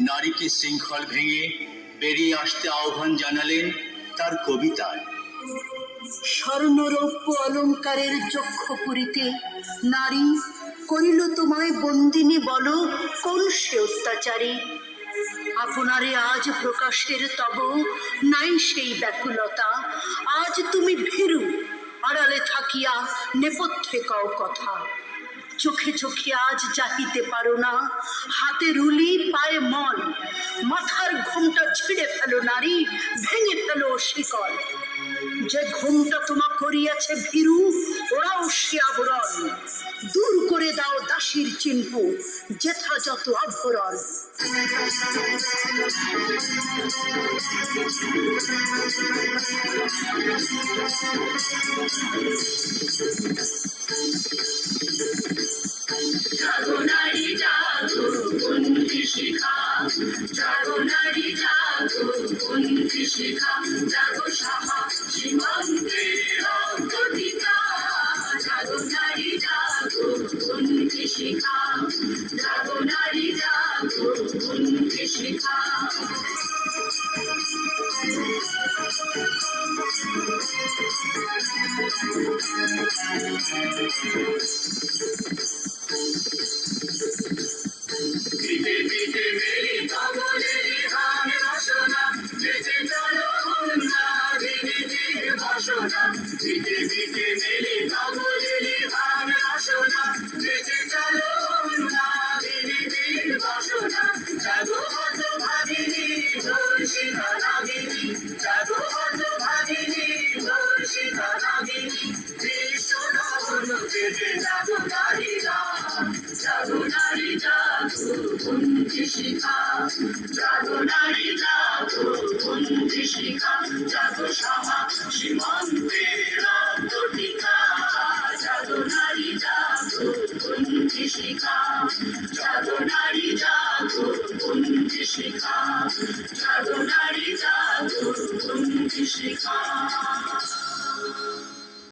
নারীকে শৃঙ্খল ভেঙে বেরিয়ে আসতে আহ্বান জানালেন তার কবিতায় স্বর্ণরৌপ্য অলঙ্কারের চক্ষ পুরিতে নারী করিল তোমায় বন্দিনী বলো, কোন সে অত্যাচারী? আপনারে আজ প্রকাশের তব নাই সেই ব্যাকুলতা। আজ তুমি ভীরু, আড়ালে থাকিয়া নেপথ্যে কও কথা। চোখে চোখে আজ চাহিতে পারো না। হাতে রুলি, পায়ে মন মাথার ঘুমটা ছিঁড়ে ফেলো নারী, ভেঙে ফেলো শিকল। যে ঘুমটা তোমা করিয়াছে ভীরু, ওরাও সে আবরণ। দূর করে দাও দাসীর চিহ্ন, যেথা যত আভরণ শিখা জাগো নারী জাগো বন্দি শিখা দিতে জাগো নারী জাগো বন্ধুশিখা জাগো সভা সীমান্তের রক্তটিকা জাগো নারী জাগো বন্ধুশিখা জাগো নারী জাগো বন্ধুশিখা জাগো নারী জাগো বন্ধুশিখা